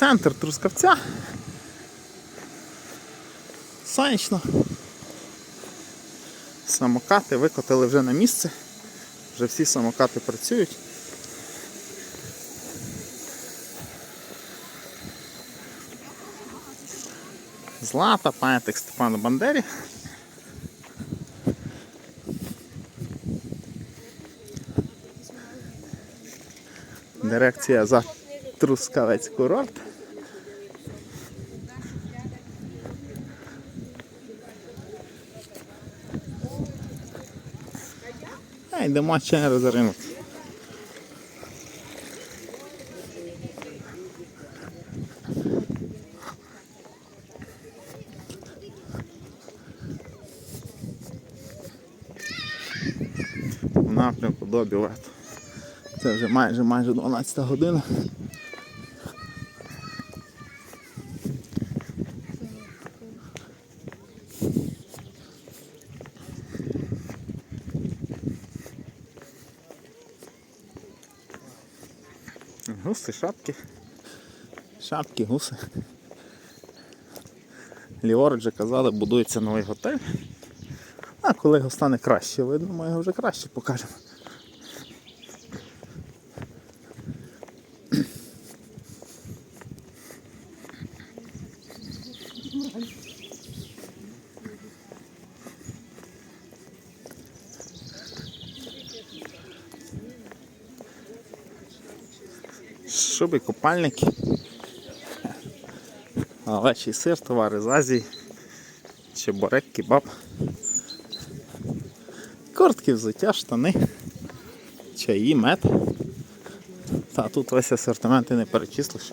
центр Трускавця. Сонячно. Самокати викотили вже на місце. Вже всі самокати працюють. Злата, пам'ятник Степану Бандері. Дирекція за Трускавець курорт. Йдемо через ринок. В напрямку до бювету. Це вже майже майже 12 година. Гуси, шапки. Шапки, гуси. Ліворуч же казали, будується новий готель. А коли його стане краще видно, ми його вже краще покажемо. Шуби, купальники. Овечий сир, товари з Азії. Чебурек, кебаб. Куртки, взуття, штани, чаї, мед. Та тут весь асортимент ти не перечислиш.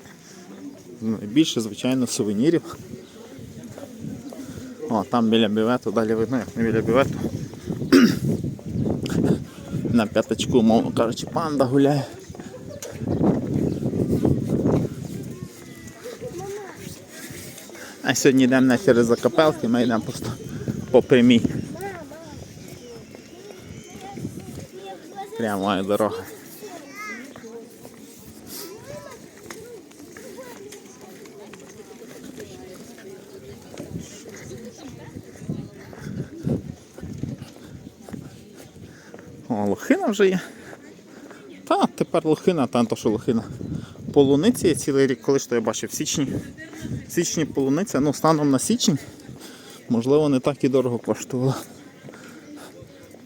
Найбільше, звичайно, сувенірів. О, там біля бівету, далі видно, як не біля бівету. На п'ятачку, мовно кажучи, панда гуляє. А сьогодні йдемо не через закапелки, ми йдемо просто по прямій. Прямою дорога. О, лохина вже є. Та, тепер лохина, та не то, що лохина. Полуниці є цілий рік, коли ж то я бачив в січні. В січні полуниця, ну станом на січень, можливо, не так і дорого коштувала.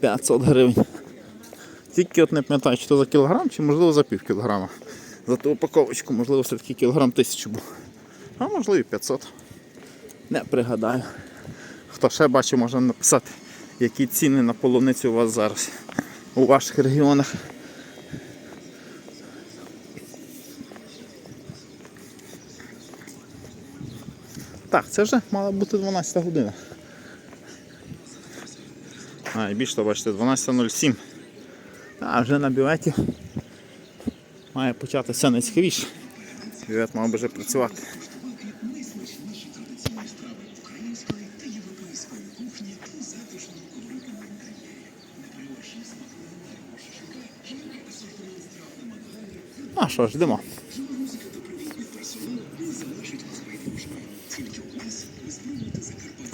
500 гривень. Тільки от не пам'ятаю, чи то за кілограм, чи можливо за пів кілограма. За ту упаковочку, можливо, все-таки кілограм тисячу був. А можливо і 500. Не пригадаю. Хто ще бачив, може написати, які ціни на полуницю у вас зараз у ваших регіонах. Так, це вже мала бути 12 година. А, і більше, бачите, 12.07. А вже на бюветі має початися найцікавіше. Бювет мав би вже працювати. А що ж, йдемо.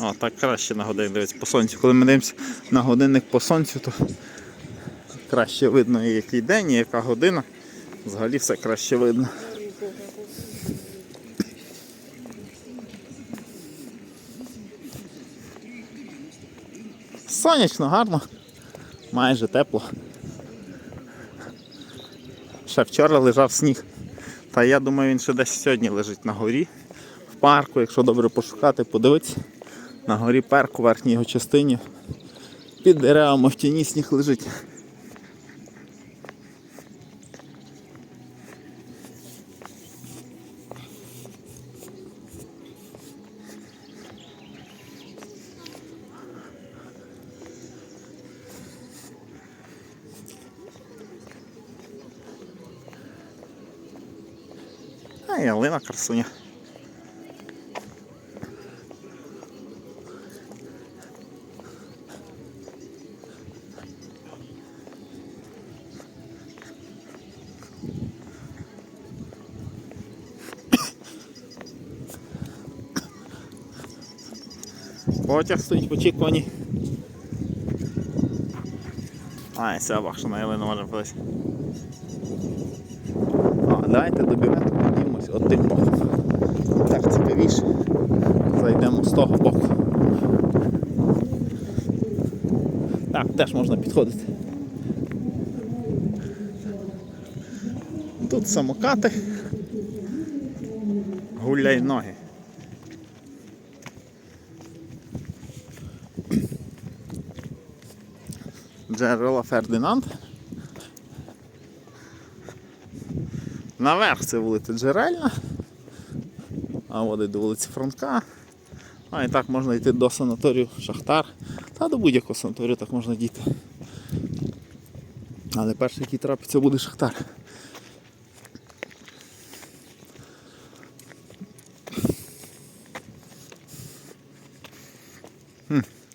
О, так краще на годинник дивиться по сонцю. Коли ми дивимося на годинник по сонцю, то краще видно який день, і яка година. Взагалі все краще видно. Сонячно, гарно, майже тепло. Ще вчора лежав сніг. Та я думаю, він ще десь сьогодні лежить на горі, в парку, якщо добре пошукати, подивитися. На горі парку, в верхній його частині. Під деревами в тіні сніг лежить. А ялина красуня. Потяг стоїть в очікуванні. Ай, собак, що на ялину можемо подивитися. А, давайте до бювету подивимось от тим боком. Так цікавіше. Зайдемо з того боку. Так, теж можна підходити. Тут самокати. Гуляй ноги. Джерела Фердинанд. Наверх це вулиця Джерельна. А води до вулиці Франка. А і так можна йти до санаторію Шахтар. Та до будь-якого санаторію так можна дійти. Але перший, який трапиться, буде Шахтар.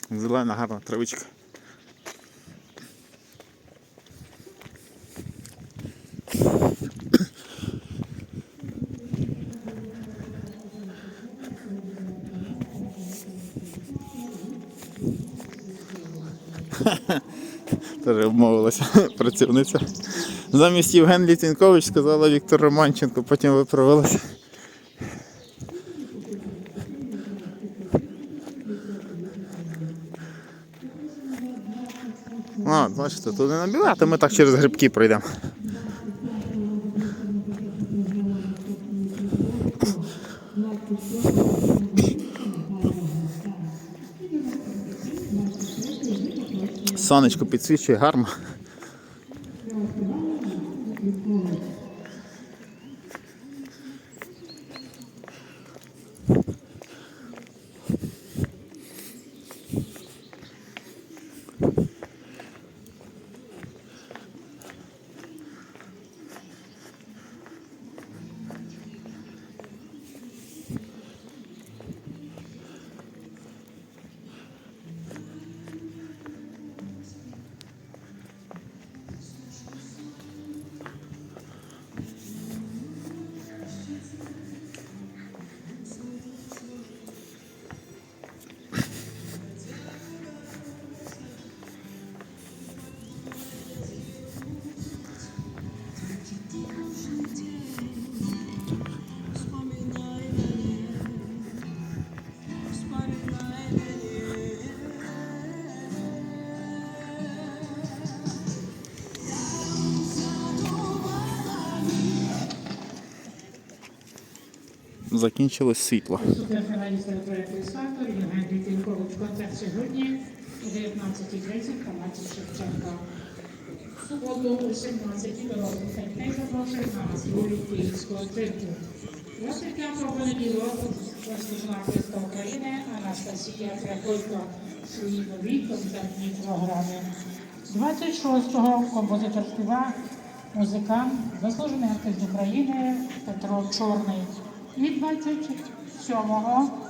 Зелена гарна травичка. Теж обмовилася працівниця. Замість Євген Літінкович сказала Віктор Романченко, потім виправилася. А, бачите, туди набігати, ми так через грибки пройдемо. Сонечко підсвічує гарно. Закінчилось світло. Концерт сьогодні о 19.30 в палаці Шевченка. В суботу о 17 дорослих дітей запрошують на службу Київського цирку. Розпочатку понеділок розпочна артистка України Анастасія Крякойко свої нові концертні програми. 26-го композитор співак, музикант, заслужений артист України Петро Чорний. І 27-го